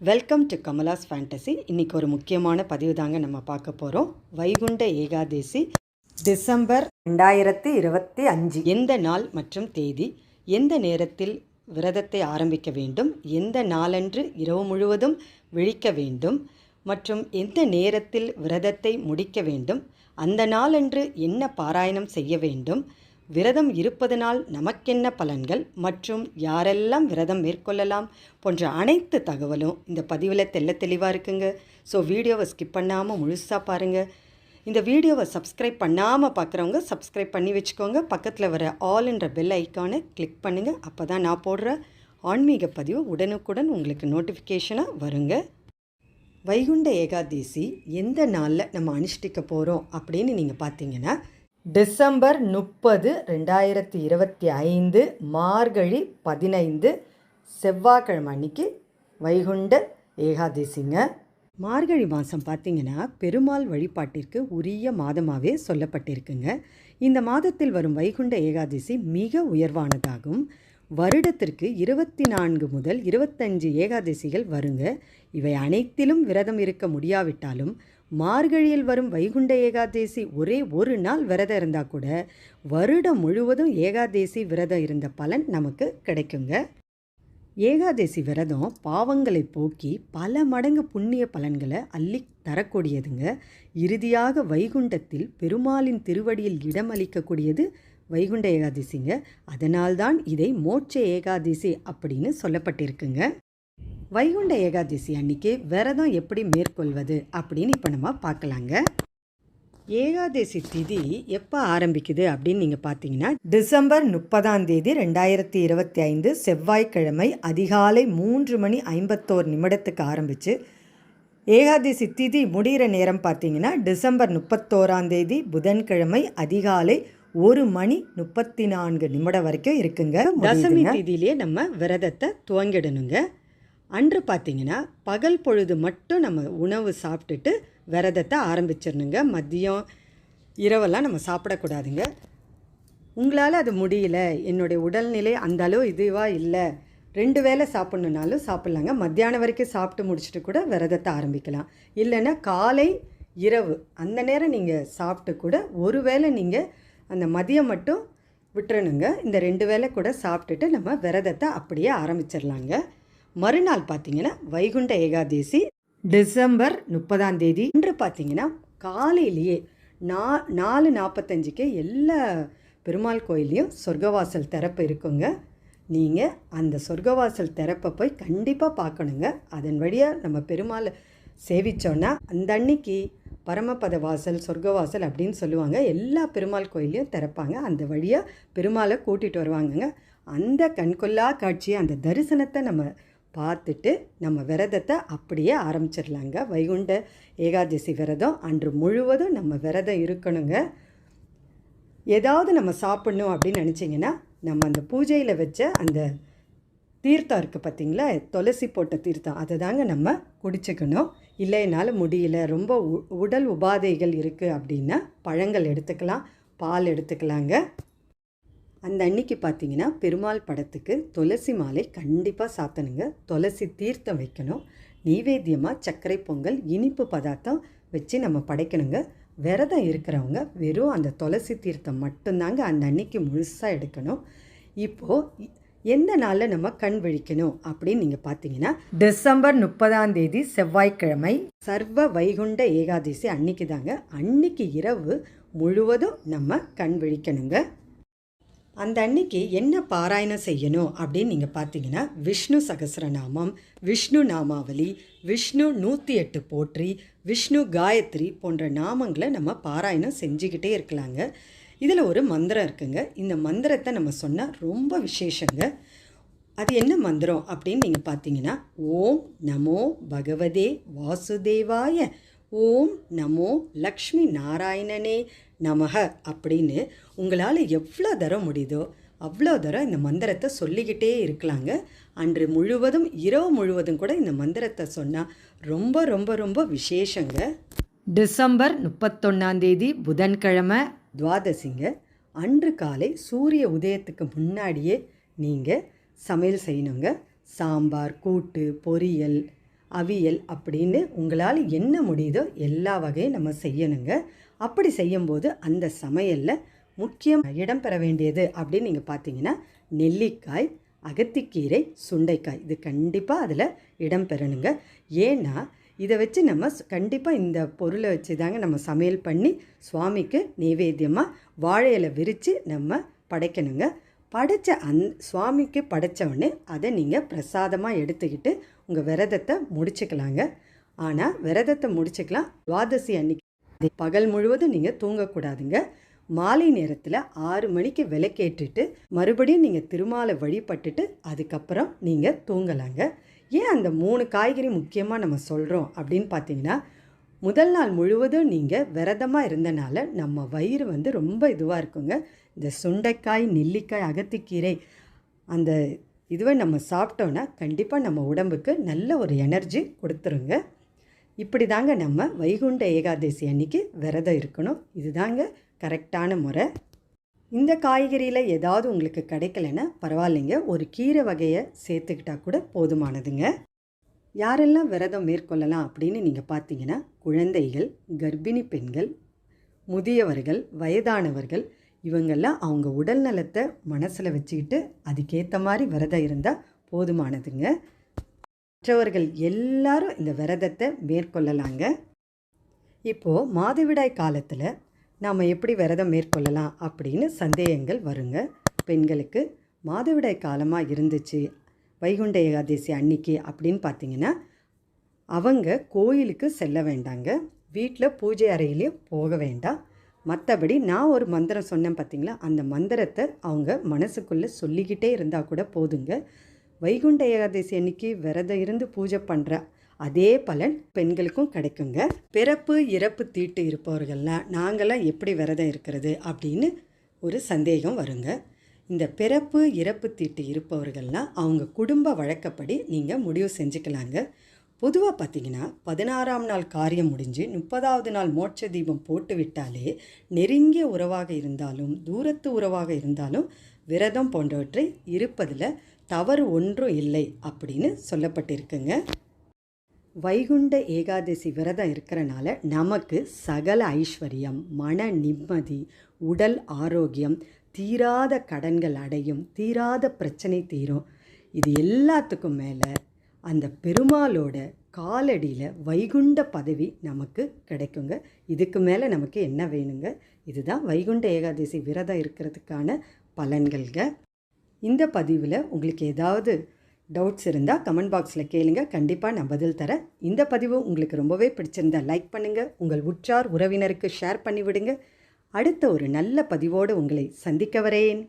Welcome to Kamala's fantasy இன்றைக்கி ஒரு முக்கியமான பதிவு தாங்க நம்ம பார்க்க போகிறோம் வைகுண்ட ஏகாதேசி டிசம்பர் ரெண்டாயிரத்தி இருபத்தி அஞ்சு. எந்த நாள் மற்றும் தேதி எந்த நேரத்தில் விரதத்தை ஆரம்பிக்க வேண்டும் எந்த நாளன்று இரவு முழுவதும் விழிக்க வேண்டும் மற்றும் எந்த நேரத்தில் விரதத்தை முடிக்க வேண்டும் அந்த நாளன்று என்ன பாராயணம் செய்ய வேண்டும்? விரதம் இருப்பதனால் நமக்கென்ன பலன்கள்? மற்றும் யாரெல்லாம் விரதம் மேற்கொள்ளலாம்? போன்ற அனைத்து தகவலும் இந்த பதிவில் தெள்ள தெளிவாக இருக்குங்க. ஸோ வீடியோவை ஸ்கிப் பண்ணாமல் முழுசாக பாருங்கள் இந்த வீடியோவை சப்ஸ்கிரைப் பண்ணாமல் பார்க்குறவங்க சப்ஸ்கிரைப் பண்ணி வச்சுக்கோங்க. பக்கத்தில் வர ஆல் என்ற பெல் ஐக்கானை கிளிக் பண்ணுங்கள் அப்போ தான் நான் போடுற ஆன்மீக பதிவு உடனுக்குடன் உங்களுக்கு நோட்டிஃபிகேஷனாக வருங்க. வைகுண்ட ஏகாதேசி எந்த நாளில் நம்ம அனுஷ்டிக்க போகிறோம் அப்படின்னு நீங்கள் பார்த்தீங்கன்னா டிசம்பர் முப்பது ரெண்டாயிரத்தி இருபத்தி ஐந்து மார்கழி பதினைந்து செவ்வாய்க்கிழமை அன்னைக்கு வைகுண்ட ஏகாதசிங்க. மார்கழி மாதம் பார்த்திங்கன்னா பெருமாள் வழிபாட்டிற்கு உரிய மாதமாகவே சொல்லப்பட்டிருக்குங்க. இந்த மாதத்தில் வரும் வைகுண்ட ஏகாதசி மிக உயர்வானதாகும். வருடத்திற்கு இருபத்தி நான்கு முதல் இருபத்தஞ்சு ஏகாதசிகள் வருங்க. இவை அனைத்திலும் விரதம் இருக்க முடியாவிட்டாலும் மார்கழியில் வரும் வைகுண்ட ஏகாதேசி ஒரே ஒரு நாள் விரதம் இருந்தால் கூட வருடம் முழுவதும் ஏகாதேசி விரதம் இருந்த பலன் நமக்கு கிடைக்குங்க. ஏகாதேசி விரதம் பாவங்களை போக்கி பல மடங்கு புண்ணிய பலன்களை அள்ளி தரக்கூடியதுங்க. இறுதியாக வைகுண்டத்தில் பெருமாளின் திருவடியில் இடமளிக்கக்கூடியது வைகுண்ட ஏகாதசிங்க. அதனால்தான் இதை மோட்ச ஏகாதசி அப்படின்னு சொல்லப்பட்டிருக்குங்க. வைகுண்ட ஏகாதசி அன்னைக்கு விரதம் எப்படி மேற்கொள்வது அப்படின்னு இப்போ நம்ம பார்க்கலாங்க. ஏகாதசி திதி எப்போ ஆரம்பிக்குது அப்படின்னு நீங்கள் பார்த்தீங்கன்னா டிசம்பர் முப்பதாம் தேதி ரெண்டாயிரத்தி இருபத்தி ஐந்து செவ்வாய்க்கிழமை அதிகாலை மூன்று மணி ஐம்பத்தோரு நிமிடத்துக்கு ஆரம்பித்து ஏகாதசி திதி முடிகிற நேரம் பார்த்தீங்கன்னா டிசம்பர் முப்பத்தோராந்தேதி புதன்கிழமை அதிகாலை ஒரு மணி முப்பத்தி நான்கு நிமிடம் வரைக்கும் இருக்குங்க. தசமி திதியிலே நம்ம விரதத்தை துவங்கிடணுங்க. அன்று பார்த்தீங்கன்னா பகல் பொழுது மட்டும் நம்ம உணவு சாப்பிட்டுட்டு விரதத்தை ஆரம்பிச்சிடணுங்க. மதியம் இரவெல்லாம் நம்ம சாப்பிடக்கூடாதுங்க. உங்களால் அது முடியல. என்னுடைய உடல்நிலை அந்த அளவு இதுவாக இல்லை. ரெண்டு வேளை சாப்பிட்ணுனாலும் சாப்பிட்லாங்க. மத்தியானம் வரைக்கும் சாப்பிட்டு முடிச்சுட்டு கூட விரதத்தை ஆரம்பிக்கலாம். இல்லைன்னா காலை இரவு அந்த நேரம் நீங்கள் சாப்பிட்டு கூட ஒரு வேளை நீங்கள் அந்த மதியம் மட்டும் விட்டுறணுங்க. இந்த ரெண்டு வேளை கூட சாப்பிட்டுட்டு நம்ம விரதத்தை அப்படியே ஆரம்பிச்சிடலாங்க. மறுநாள் பார்த்தீங்கன்னா வைகுண்ட ஏகாதேசி டிசம்பர் முப்பதாம் தேதி. இன்று பார்த்தீங்கன்னா காலையிலேயே நா நாலு நாற்பத்தஞ்சுக்கே எல்லா பெருமாள் கோயிலையும் சொர்க்கவாசல் திறப்பு இருக்குங்க. நீங்கள் அந்த சொர்க்கவாசல் திறப்பை போய் கண்டிப்பாக பார்க்கணுங்க. அதன் வழியாக நம்ம பெருமாளை சேவித்தோன்னா அந்த அன்னைக்கு பரமபத வாசல் சொர்க்கவாசல் அப்படின்னு சொல்லுவாங்க. எல்லா பெருமாள் கோயிலையும் திறப்பாங்க. அந்த வழியாக பெருமாளை கூட்டிகிட்டு வருவாங்கங்க. அந்த கண்கொள்ளா காட்சியை அந்த தரிசனத்தை நம்ம பார்த்துட்டு நம்ம விரதத்தை அப்படியே ஆரம்பிச்சிடலாங்க. வைகுண்ட ஏகாதசி விரதம் அன்று முழுவதும் நம்ம விரதம் இருக்கணுங்க. ஏதாவது நம்ம சாப்பிட்ணும் அப்படின்னு நினச்சிங்கன்னா நம்ம அந்த பூஜையில் வச்ச அந்த தீர்த்தம் இருக்குது பார்த்தீங்களா? துளசி போட்ட தீர்த்தம். அதை தாங்க நம்ம குடிச்சுக்கணும். இல்லை என்னால் முடியல. ரொம்ப உ உடல் உபாதைகள் இருக்குது அப்படின்னா பழங்கள் எடுத்துக்கலாம் பால் எடுத்துக்கலாங்க. அந்த அன்னைக்கு பார்த்தீங்கன்னா பெருமாள் படத்துக்கு துளசி மாலை கண்டிப்பாக சாத்தணுங்க. துளசி தீர்த்தம் வைக்கணும். நெய்வேத்தியமாக சர்க்கரை பொங்கல் இனிப்பு பதார்த்தம் வச்சு நம்ம படைக்கணுங்க. விரதம் இருக்கிறவங்க வெறும் அந்த துளசி தீர்த்தம் மட்டும்தாங்க அந்த அன்னைக்கு முழுசாக எடுக்கணும். இப்போது எந்த நாளில் நம்ம கண் விழிக்கணும் அப்படின்னு நீங்கள் பார்த்தீங்கன்னா டிசம்பர் முப்பதாம் தேதி செவ்வாய்க்கிழமை. சர்வ வைகுண்ட ஏகாதசி அன்னைக்கு தாங்க. அன்னைக்கு இரவு முழுவதும் நம்ம கண் விழிக்கணுங்க. அந்த அன்னைக்கு என்ன பாராயணம் செய்யணும் அப்படின்னு நீங்கள் பார்த்தீங்கன்னா விஷ்ணு சகசிரநாமம் விஷ்ணு நாமாவளி விஷ்ணு நூற்றி எட்டு போற்றி விஷ்ணு காயத்ரி போன்ற நாமங்களை நம்ம பாராயணம் செஞ்சுக்கிட்டே இருக்கலாங்க. இதில் ஒரு மந்திரம் இருக்குங்க. இந்த மந்திரத்தை நம்ம சொன்னால் ரொம்ப விசேஷங்க. அது என்ன மந்திரம் அப்படின்னு நீங்கள் பார்த்தீங்கன்னா ஓம் நமோ பகவதே வாசுதேவாய ஓம் நமோ லக்ஷ்மி நாராயணனே நமக அப்படின்னு உங்களால் எவ்வளோ தரம் முடியுதோ அவ்வளோ தரம் இந்த மந்திரத்தை சொல்லிக்கிட்டே இருக்கலாங்க. அன்று முழுவதும் இரவு முழுவதும் கூட இந்த மந்திரத்தை சொன்னால் ரொம்ப ரொம்ப ரொம்ப விசேஷங்க. டிசம்பர் முப்பத்தொன்னாந்தேதி புதன்கிழமை துவாதசிங்க. அன்று காலை சூரிய உதயத்துக்கு முன்னாடியே நீங்கள் சமையல் செய்யணுங்க. சாம்பார் கூட்டு பொரியல் அவியல் அப்படின்னு உங்களால் என்ன முடியுதோ எல்லா வகையும் நம்ம செய்யணுங்க. அப்படி செய்யும்போது அந்த சமையலில் முக்கியம் இடம்பெற வேண்டியது அப்படின்னு நீங்கள் பார்த்தீங்கன்னா நெல்லிக்காய் அகத்திக்கீரை சுண்டைக்காய். இது கண்டிப்பாக அதில் இடம்பெறணுங்க ஏன்னா இதை வச்சு நம்ம கண்டிப்பாக இந்த பொருளை வச்சு தாங்க நம்ம சமையல் பண்ணி சுவாமிக்கு நைவேத்தியமாக வாழையில விரித்து நம்ம படைக்கணுங்க. படைச்ச அந் சுவாமிக்கு படைத்தவொடனே அதை நீங்கள் பிரசாதமாக எடுத்துக்கிட்டு உங்கள் விரதத்தை முடிச்சுக்கலாங்க. ஆனால் விரதத்தை முடிச்சுக்கலாம். துவாதசி அன்னைக்கு பகல் முழுவதும் நீங்கள் தூங்கக்கூடாதுங்க. மாலை நேரத்தில் ஆறு மணிக்கு விளக்கேற்றிட்டு மறுபடியும் நீங்கள் திருமாலை வழிபட்டுட்டு அதுக்கப்புறம் நீங்கள் தூங்கலாங்க. ஏன் அந்த மூணு காய்கறி முக்கியமாக நம்ம சொல்கிறோம் அப்படின்னு பார்த்தீங்கன்னா முதல் நாள் முழுவதும் நீங்கள் விரதமாக இருந்தனால நம்ம வயிறு வந்து ரொம்ப இதுவாக இருக்குங்க. இந்த சுண்டைக்காய் நெல்லிக்காய் அகத்திக்கீரை அந்த இதுவை நம்ம சாப்பிட்டோன்னா கண்டிப்பாக நம்ம உடம்புக்கு நல்ல ஒரு எனர்ஜி கொடுத்துருங்க. இப்படி தாங்க நம்ம வைகுண்ட ஏகாதசி அன்னைக்கு விரதம் இருக்கணும். இதுதாங்க கரெக்டான முறை. இந்த காய்கறியில் ஏதாவது உங்களுக்கு கிடைக்கலன்னா பரவாயில்லைங்க. ஒரு கீரை வகையை சேர்த்துக்கிட்டா கூட போதுமானதுங்க. யாரெல்லாம் விரதம் மேற்கொள்ளலாம் அப்படின்னு நீங்கள் பார்த்தீங்கன்னா குழந்தைகள் கர்ப்பிணி பெண்கள் முதியவர்கள் வயதானவர்கள் இவங்கெல்லாம் அவங்க உடல் நலத்தை மனசில் வச்சுக்கிட்டு அதுக்கேற்ற மாதிரி விரதம் இருந்தால் போதுமானதுங்க. மற்றவர்கள் எல்லாரும் இந்த விரதத்தை மேற்கொள்ளலாங்க. இப்போது மாதவிடாய் காலத்தில் நாம் எப்படி விரதம் மேற்கொள்ளலாம் அப்படின்னு சந்தேகங்கள் வருங்க. பெண்களுக்கு மாதவிடாய் காலமாக இருந்துச்சு வைகுண்ட ஏகாதசி அன்னைக்கு அப்படின்னு பார்த்தீங்கன்னா அவங்க கோயிலுக்கு செல்ல வேண்டாங்க. வீட்டில் பூஜை அறையிலையும் போக வேண்டாம். மற்றபடி நான் ஒரு மந்திரம் சொன்னேன் பார்த்தீங்களா அந்த மந்திரத்தை அவங்க மனசுக்குள்ளே சொல்லிக்கிட்டே இருந்தால் கூட போதுங்க. வைகுண்ட ஏகாதசி அன்னைக்கு விரதம் இருந்து பூஜை பண்ணுற அதே பலன் பெண்களுக்கும் கிடைக்குங்க. பிறப்பு இறப்பு தீட்டு இருப்பவர்கள்லாம் நாங்களாம் எப்படி விரதம் இருக்கிறது அப்படின்னு ஒரு சந்தேகம் வருங்க. இந்த பிறப்பு இறப்பு தீட்டு இருப்பவர்கள்லாம் அவங்க குடும்ப வழக்கப்படி நீங்கள் முடிவு செஞ்சுக்கலாங்க. பொதுவாக பார்த்தீங்கன்னா பதினாறாம் நாள் காரியம் முடிஞ்சு முப்பதாவது நாள் மோட்ச தீபம் போட்டு விட்டாலே நெருங்கிய உறவாக இருந்தாலும் தூரத்து உறவாக இருந்தாலும் விரதம் போன்றவற்றை இருப்பதில் தவறு ஒன்றும் இல்லை அப்படின்னு சொல்லப்பட்டிருக்குங்க. வைகுண்ட ஏகாதசி விரதம் இருக்கிறனால நமக்கு சகல ஐஸ்வர்யம் மன நிம்மதி உடல் ஆரோக்கியம் தீராத கடன்கள் அடையும் தீராத பிரச்சனை தீரும். இது எல்லாத்துக்கும் மேலே அந்த பெருமாளோட காலடியில் வைகுண்ட பதவி நமக்கு கிடைக்குங்க. இதுக்கு மேலே நமக்கு என்ன வேணுங்க? இதுதான் வைகுண்ட ஏகாதசி விரதம் இருக்கிறதுக்கான பலன்கள்ங்க. இந்த பதிவில் உங்களுக்கு ஏதாவது டவுட்ஸ் இருந்தால் கமெண்ட் பாக்ஸில் கேளுங்க. கண்டிப்பாக நான் பதில் தரேன். இந்த பதிவு உங்களுக்கு ரொம்பவே பிடிச்சிருந்தா லைக் பண்ணுங்கள் உங்கள் உற்றார் உறவினருக்கு ஷேர் பண்ணிவிடுங்க. அடுத்த ஒரு நல்ல பதிவோடு உங்களை சந்திக்க வரேன்.